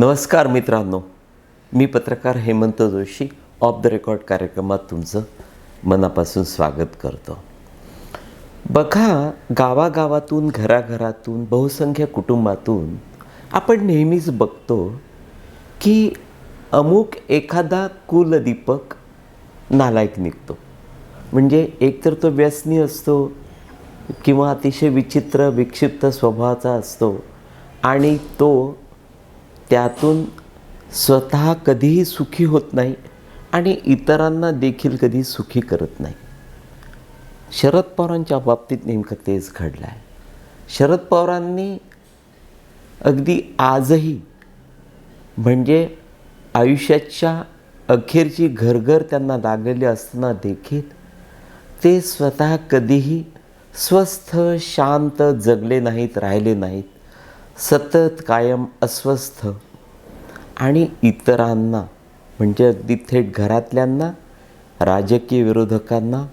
नमस्कार मित्रांनो. मी पत्रकार Hemant Joshi off the record कार्यक्रमात तुमचं मनापासून स्वागत करतो. बघा गावागावातून घराघरातून बहुसंख्य कुटुंबातून आपण नेहमीच बघतो की अमुक एखादा कुलदीपक नालायक निघतो. म्हणजे एकतर तो व्यसनी असतो किंवा अतिशय विचित्र विक्षिप्त स्वभावाचा असतो आणि तो त्यातून स्वतः कधीही सुखी होत नाही आणि इतरांना देखील कधी सुखी करत नाही. शरद पवारांच्या बाबतीत नेमकं तेच घडलं आहे शरद पवारांनी अगदी आजही म्हणजे आयुष्याच्या अखेरची घरघर त्यांना लागलेली असताना देखील ते स्वतः कधीही स्वस्थ शांत जगले नाहीत राहिले नाहीत. सतत कायम अस्वस्थ. आणि इतरांना म्हणजे अगदी थेट घरातल्यांना राजकीय विरोधकांना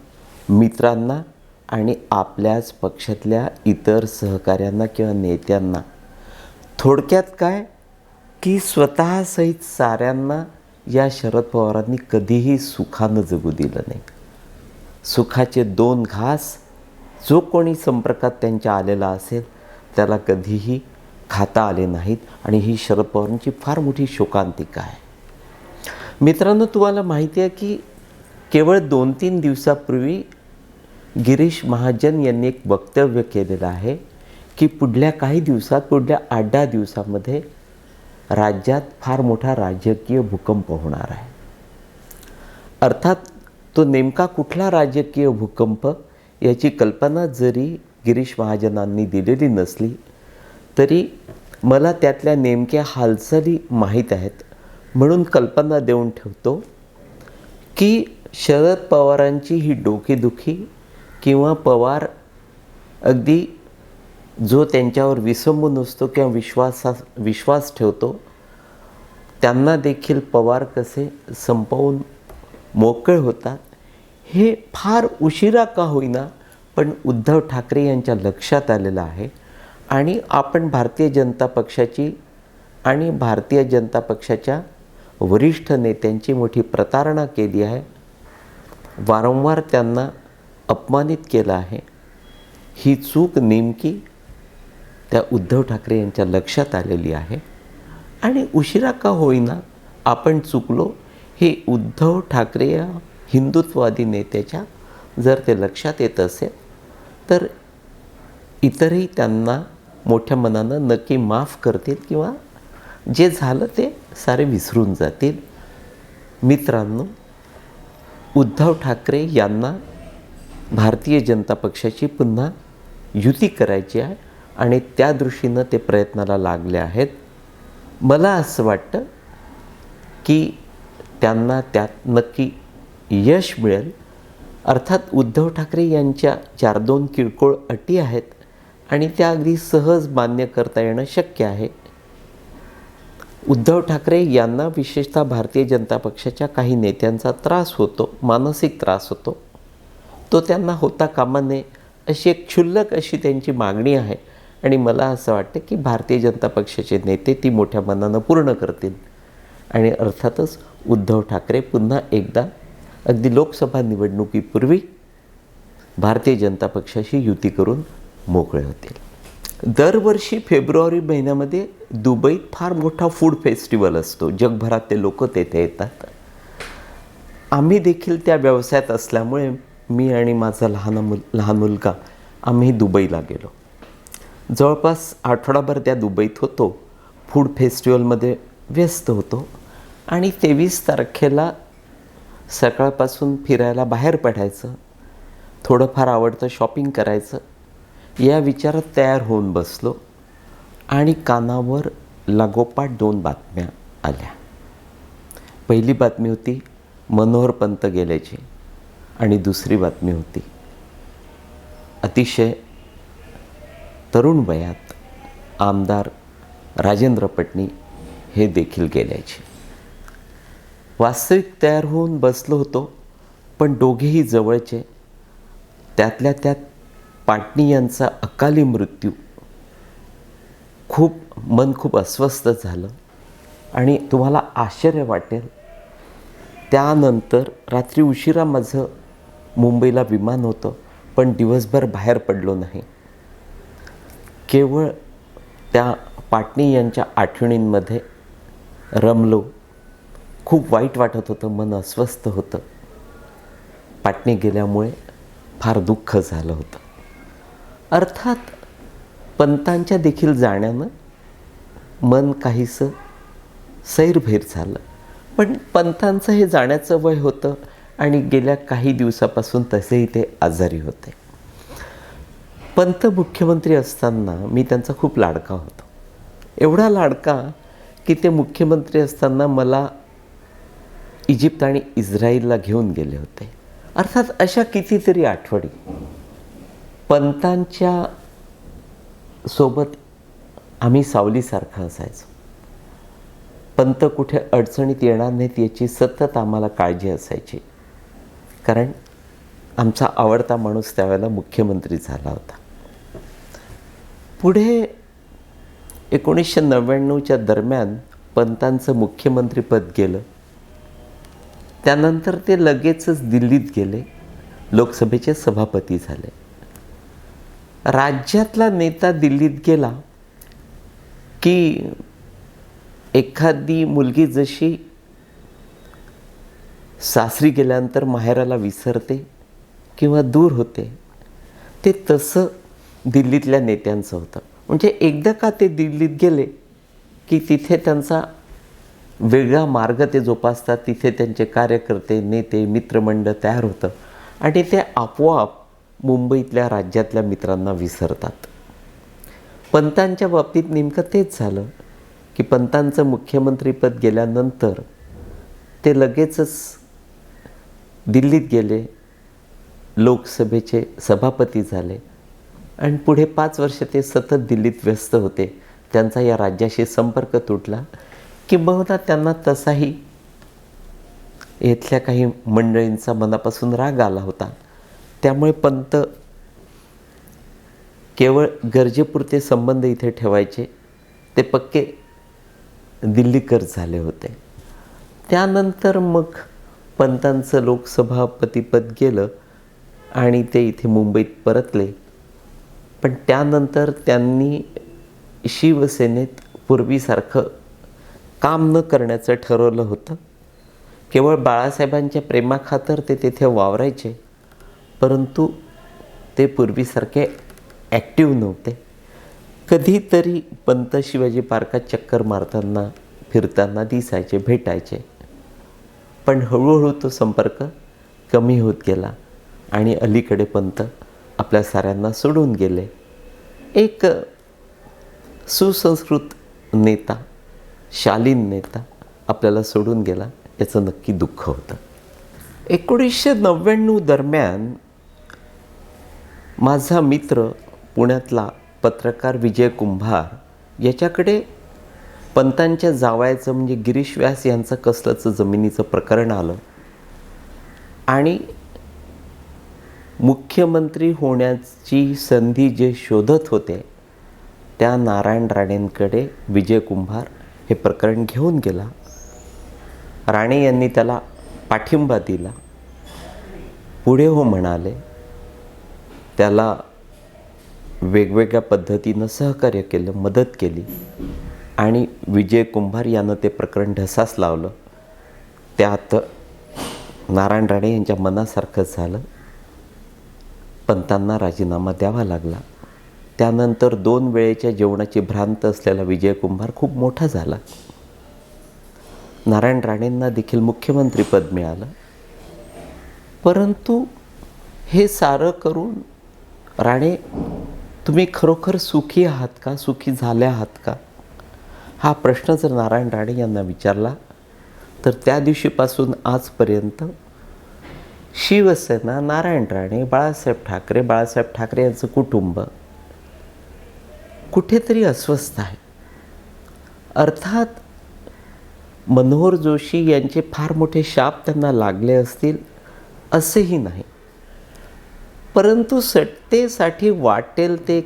मित्रांना आणि आपल्याच पक्षातल्या इतर सहकाऱ्यांना किंवा नेत्यांना थोडक्यात काय? की स्वतःसहित साऱ्यांना या शरद पवारांनी कधीही सुखानं जगू दिलं नाही. सुखाचे दोन घास जो कोणी संपर्कात त्यांच्या आलेला असेल त्याला कधीही खाता आले नाहीत आणि ही शरद पवारांची फार मोठी शोकांतिका आहे. मित्रांनो तुम्हाला माहिती आहे की केवळ दोन तीन दिवसापूर्वी गिरीश महाजन यांनी एक वक्तव्य केलेलं आहे की पुढल्या काही दिवसात पुढल्या आठ दहा दिवसामध्ये राज्यात फार मोठा राजकीय भूकंप होणार आहे. अर्थात तो नेमका कुठला राजकीय भूकंप याची कल्पना जरी गिरीश महाजनांनी दिलेली नसली तरी मला त्यातल्या नेमक्या हालचाली माहीत आहेत. म्हणून कल्पना देऊन ठेवतो की शरद पवारांची ही डोकेदुखी किंवा पवार अगदी जो त्यांच्यावर विसंबून असतो किंवा विश्वासा विश्वास ठेवतो त्यांना देखील पवार कसे संपवून मोकळे होतात हे फार उशिरा का होईना पण उद्धव ठाकरे यांच्या लक्षात आलेलं आहे. आणि आपण भारतीय जनता पक्षाची आणि भारतीय जनता पक्षाच्या वरिष्ठ नेत्यांची मोठी प्रतारणा केली आहे. वारंवार त्यांना अपमानित केलं आहे. ही चूक नेमकी त्या उद्धव ठाकरे यांच्या लक्षात आलेली आहे. आणि उशिरा का होईना आपण चुकलो हे उद्धव ठाकरे या हिंदुत्ववादी नेत्याच्या जर ते लक्षात येत असेल तर इतरही त्यांना मोठ्या मनानं नक्की माफ करतील किंवा जे झालं ते सारे विसरून जातील. मित्रांनो उद्धव ठाकरे यांना भारतीय जनता पक्षाची पुन्हा युती करायची आहे आणि त्या दृष्टीनं ते प्रयत्नाला लागले आहेत. मला असं वाटतं की त्यांना त्यात नक्की यश मिळेल. अर्थात उद्धव ठाकरे यांच्या चार दोन किरकोळ अटी आहेत. आणि त्या अगदी सहज मान्य करता येणं शक्य आहे. उद्धव ठाकरे यांना विशेषतः भारतीय जनता पक्षाच्या काही नेत्यांचा त्रास होतो मानसिक त्रास होतो. तो त्यांना होता कामा नये अशी एक क्षुल्लक अशी त्यांची मागणी आहे आणि मला असं वाटतं की भारतीय जनता पक्षाचे नेते ती मोठ्या मनानं पूर्ण करतील. आणि अर्थातच उद्धव ठाकरे पुन्हा एकदा अगदी लोकसभा निवडणुकीपूर्वी भारतीय जनता पक्षाशी युती करून मोकळे होतील. दरवर्षी फेब्रुवारी महिन्यामध्ये दुबईत फार मोठा फूड फेस्टिवल असतो. जगभरातले लोक तेथे येतात. आम्ही देखील त्या व्यवसायात असल्यामुळे मी आणि माझा लहान मुल लहान मुलगा आम्ही दुबईला गेलो. जवळपास आठवडाभर त्या दुबईत होतो. फूड फेस्टिवलमध्ये व्यस्त होतो. आणि तेवीस तारखेला सकाळपासून फिरायला बाहेर पडायचं. थोडंफार आवडतं शॉपिंग करायचं. या विचारात तयार होऊन बसलो आणि कानावर लागोपाठ दोन बातम्या आल्या. पहिली बातमी होती मनोहर पंत गेल्याची आणि दुसरी बातमी होती अतिशय तरुण वयात आमदार राजेंद्र पटणी हे देखील गेल्याचे. वास्तविक तयार होऊन बसलो होतो पण दोघेही जवळचे त्यातल्या त्यात पाटणी यांचा अकाली मृत्यू. खूप मन खूप अस्वस्थ झालं. आणि तुम्हाला आश्चर्य वाटेल त्यानंतर रात्री उशिरा माझं मुंबईला विमान होतं पण दिवसभर बाहेर पडलो नाही. केवळ त्या पाटणी यांच्या आठवणींमध्ये रमलो. खूप वाईट वाटत होतं मन अस्वस्थ होतं. पाटणी गेल्यामुळे फार दुःख झालं होतं. अर्थात पंतांच्या देखील जाण्यानं मन काहीसं सैरभैर झालं. पण पंतांचं हे जाण्याचं वय होतं आणि गेल्या काही दिवसापासून तसेही ते आजारी होते. पंत मुख्यमंत्री असताना मी त्यांचा खूप लाडका होतो. एवढा लाडका की ते मुख्यमंत्री असताना मला इजिप्त आणि इस्रायलला घेऊन गेले होते. अर्थात अशा कितीतरी आठवडी पंतांच्या सोबत आम्ही सावलीसारखं असायचो. पंत कुठे अडचणीत येणार नाहीत याची सतत आम्हाला काळजी असायची. कारण आमचा आवडता माणूस त्यावेळेला मुख्यमंत्री झाला होता. पुढे एकोणीसशे नव्याण्णवच्या दरम्यान पंतांचं मुख्यमंत्रीपद गेलं. त्यानंतर ते लगेचच दिल्लीत गेले. लोकसभेचे सभापती झाले. राज्यातला नेता दिल्लीत गेला की एखादी मुलगी जशी सासरी गेल्यानंतर माहेराला विसरते किंवा दूर होते ते तसं दिल्लीतल्या नेत्यांचं होतं. म्हणजे एकदा का ते दिल्लीत गेले की तिथे त्यांचा वेगळा मार्ग ते जोपासतात तिथे त्यांचे कार्यकर्ते नेते मित्रमंडळ तयार होतं आणि ते आपोआप मुंबईतल्या राज्यातल्या मित्रांना विसरतात. पंतांच्या बाबतीत नेमकं तेच झालं की पंतांचं मुख्यमंत्रीपद गेल्यानंतर ते लगेचच दिल्लीत गेले लोकसभेचे सभापती झाले आणि पुढे पाच वर्ष ते सतत दिल्लीत व्यस्त होते. त्यांचा या राज्याशी संपर्क तुटला किंबहुना त्यांना तसाही इथल्या काही मंडळींचा मनापासून राग आला होता. त्यामुळे पंत केवळ गरजेपुरते संबंध इथे ठेवायचे. ते पक्के दिल्लीकर झाले होते. त्यानंतर मग पंतांचं लोकसभापतीपद गेलं आणि ते इथे मुंबईत परतले. पण त्यानंतर त्यांनी शिवसेनेत पूर्वीसारखं काम न करण्याचं ठरवलं होतं. केवळ बाळासाहेबांच्या प्रेमाखातर ते तिथे वावरायचे. परंतु ते पूर्वीसारखे ॲक्टिव्ह नव्हते. कधीतरी पंत शिवाजी पार्कात चक्कर मारताना फिरताना दिसायचे भेटायचे. पण हळूहळू तो संपर्क कमी होत गेला आणि अलीकडे पंत आपल्या साऱ्यांना सोडून गेले. एक सुसंस्कृत नेता शालीन नेता आपल्याला सोडून गेला याचं नक्की दुःख होतं. एकोणीसशे नव्याण्णव दरम्यान माझा मित्र पुण्यातला पत्रकार विजय कुंभार याच्याकडे पंतांच्या जावयाचं म्हणजे गिरीश व्यास यांचं कसलंचं जमिनीचं प्रकरण आलं. आणि मुख्यमंत्री होण्याची संधी जे शोधत होते त्या नारायण राणेंकडे विजय कुंभार हे प्रकरण घेऊन गेला. राणे यांनी त्याला पाठिंबा दिला. पुढे हो म्हणाले त्याला वेगवेगळ्या पद्धतीनं सहकार्य केलं मदत केली. आणि विजय कुंभार यानं ते प्रकरण ढसास लावलं. त्यात नारायण राणे यांच्या मनासारखंच झालं. पंतांना राजीनामा द्यावा लागला. त्यानंतर दोन वेळेच्या जेवणाची भ्रांत असलेला विजय कुंभार खूप मोठा झाला. नारायण राणेंना देखील मुख्यमंत्रीपद मिळालं. परंतु हे सारं करून राणे तुम्ही खरोखर सुखी आहात का? सुखी झाल्या आहात का? हा प्रश्न जर नारायण राणे यांना विचारला तर त्या दिवशीपासून आजपर्यंत शिवसेना नारायण राणे बाळासाहेब ठाकरे बाळासाहेब ठाकरे यांचं कुटुंब कुठेतरी अस्वस्थ आहे. अर्थात मनोहर जोशी यांचे फार मोठे शाप त्यांना लागले असतील असेही नाही. परंतु सत्तेसाठी वाटेल ते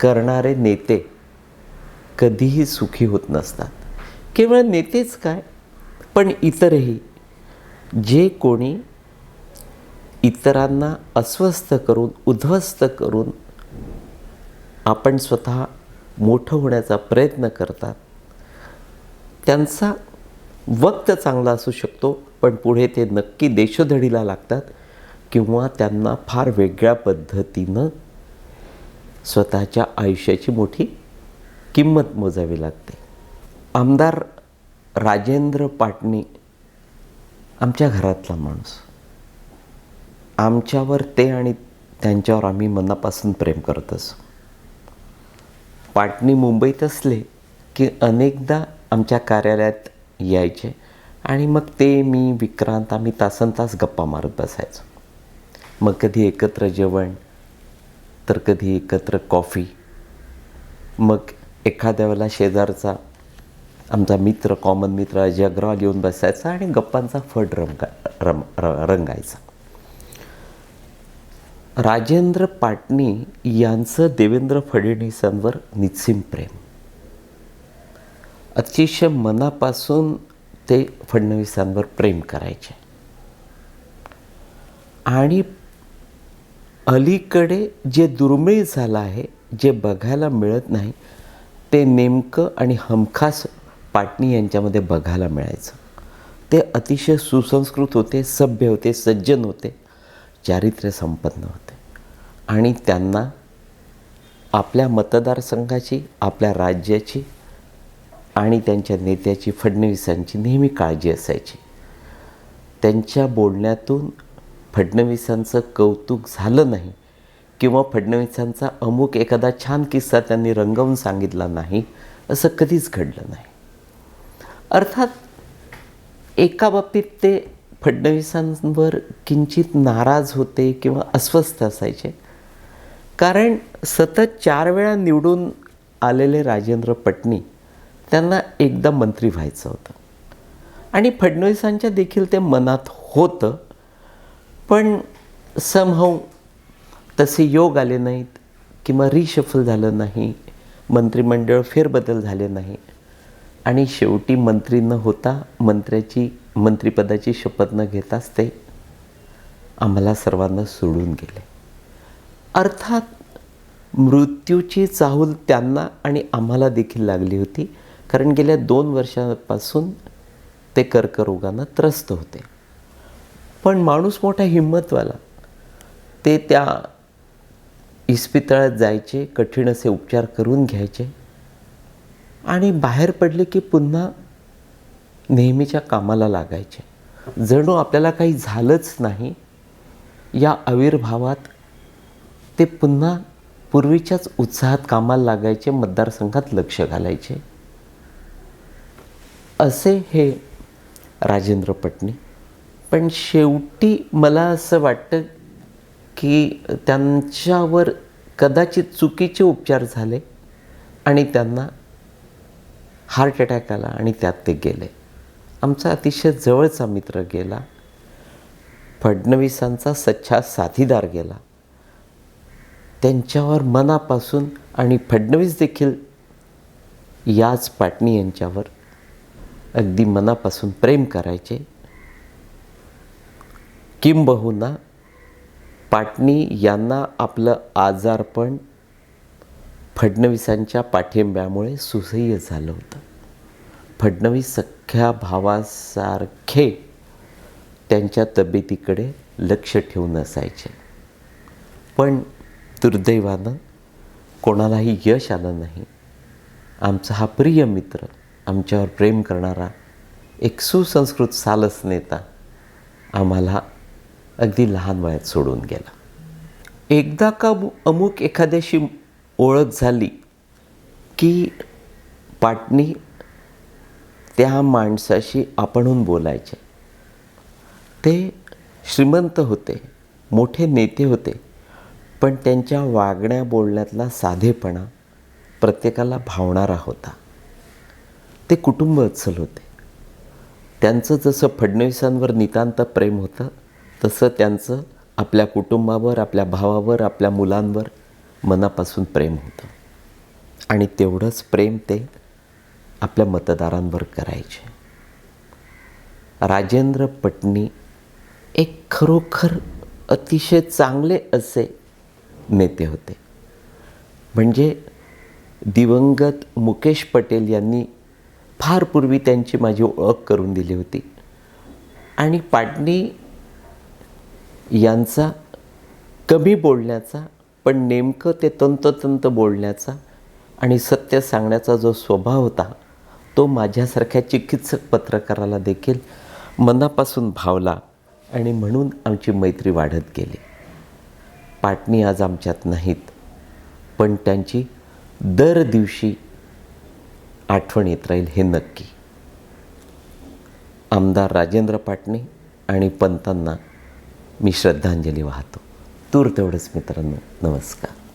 करणारे नेते कधीही सुखी होत नसतात. केवळ नेतेच काय? पण इतरही. जे कोणी इतरांना अस्वस्थ करून उद्ध्वस्त करून आपण स्वतः मोठं होण्याचा प्रयत्न करतात त्यांचा वक्त चांगला असू शकतो पण पुढे ते नक्की देशोधडीला लागतात. किंवा त्यांना फार वेगळ्या पद्धतीनं स्वतःच्या आयुष्याची मोठी किंमत मोजावी लागते. आमदार राजेंद्र पाटणी आमच्या घरातला माणूस. आमच्यावर ते आणि त्यांच्यावर आम्ही मनापासून प्रेम करत असू. पाटणी मुंबईत असले की अनेकदा आमच्या कार्यालयात यायचे आणि मग ते मी विक्रांत आम्ही तासन तास गप्पा मारत बसायचो. मग कधी एकत्र जेवण तर कधी एकत्र कॉफी. मग एखाद्या वेळेला शेजारचा आमचा मित्र कॉमन मित्र अजय अग्रवाल येऊन बसायचा आणि गप्पांचा फड रंगा रम रंगायचा. राजेंद्र पाटणी यांचं देवेंद्र फडणवीसांवर निस्सीम प्रेम. अतिशय मनापासून ते फडणवीसांवर प्रेम करायचे. आणि अलीकडे जे दुर्मिळ झालं आहे जे बघायला मिळत नाही ते नेमकं आणि हमखास पाटणी यांच्यामध्ये बघायला मिळायचं. ते अतिशय सुसंस्कृत होते सभ्य होते सज्जन होते चारित्र्य संपन्न होते. आणि त्यांना आपल्या मतदारसंघाची आपल्या राज्याची आणि त्यांच्या नेत्याची फडणवीसांची नेहमी काळजी असायची. त्यांच्या बोलण्यातून फडणवीसांचं कौतुक झालं नाही किंवा फडणवीसांचा अमुक एखादा छान किस्सा त्यांनी रंगवून सांगितला नाही असं कधीच घडलं नाही. अर्थात एका बाबतीत ते फडणवीसांवर किंचित नाराज होते किंवा अस्वस्थ असायचे. कारण सतत चार वेळा निवडून आलेले राजेंद्र पटणी त्यांना एकदा मंत्री व्हायचं होतं. आणि फडणवीसांच्या देखील ते मनात होतं. पण समहाऊ तसे योग आले नाहीत किंवा रिशफल झालं नाही मंत्रिमंडळ फेरबदल झाले नाही. आणि शेवटी मंत्री न होता मंत्र्याची मंत्रिपदाची शपथ न घेताच ते आम्हाला सर्वांना सोडून गेले. अर्थात मृत्यूची चाहूल त्यांना आणि आम्हाला देखील लागली होती कारण गेल्या दोन वर्षापासून ते कर्करोगानं त्रस्त होते. पण माणूस मोठा हिंमतवाला. ते त्या इस्पितळात जायचे कठीण असे उपचार करून घ्यायचे. आणि बाहेर पडले की पुन्हा नेहमीच्या कामाला लागायचे. जणू आपल्याला काही झालंच नाही. या आविर्भावात ते पुन्हा पूर्वीच्याच उत्साहात कामाला लागायचे मतदारसंघात लक्ष घालायचे. असे हे राजेंद्र पटणी पण शेवटी मला असं वाटतं की त्यांच्यावर कदाचित चुकीचे उपचार झाले आणि त्यांना हार्ट अटॅक आला आणि त्यात ते गेले. आमचा अतिशय जवळचा मित्र गेला. फडणवीसांचा सच्चा साथीदार गेला. त्यांच्यावर मनापासून आणि फडणवीस देखील याच पाटणी यांच्यावर अगदी मनापासून प्रेम करायचे. किंबहुना पाटणी यांना आपलं आजारपण फडणवीसांच्या पाठिंब्यामुळे सुसह्य झालं होतं. फडणवीस सख्या भावासारखे त्यांच्या तब्येतीकडे लक्ष ठेवून असायचे. पण दुर्दैवानं कोणालाही यश आलं नाही. आमचा हा प्रिय मित्र आमच्यावर प्रेम करणारा एक सुसंस्कृत सालस नेता आम्हाला अगदी लहान वयात सोडून गेला. एकदा का अमुक एखाद्याशी ओळख झाली की पाटणी त्या माणसाशी आपणहून बोलायचे. ते श्रीमंत होते मोठे नेते होते पण त्यांच्या वागण्या बोलण्यातला साधेपणा प्रत्येकाला भावणारा होता. ते कुटुंब अत्सल होते. त्यांचं जसं फडणवीसांवर नितांत प्रेम होतं तसं त्यांचं आपल्या कुटुंबावर आपल्या भावावर आपल्या मुलांवर मनापासून प्रेम होतं. आणि तेवढंच प्रेम ते आपल्या मतदारांवर करायचे. राजेंद्र पटणी एक खरोखर अतिशय चांगले असे नेते होते. म्हणजे दिवंगत मुकेश पटेल यांनी फार पूर्वी त्यांची माझी ओळख करून दिली होती. आणि पाटणी यांचा कमी बोलण्याचा पण नेमकं ते तंतोतंत बोलण्याचा आणि सत्य सांगण्याचा जो स्वभाव होता तो माझ्यासारख्या चिकित्सक पत्रकाराला देखील मनापासून भावला आणि म्हणून आमची मैत्री वाढत गेली. पाटणी आज आमच्यात नाहीत पण त्यांची दर दिवशी आठवण येत राहील हे नक्की. आमदार राजेंद्र पाटणे आणि पंतांना मी श्रद्धांजली वाहतो. तूर तेवढंच मित्रांनो नमस्कार.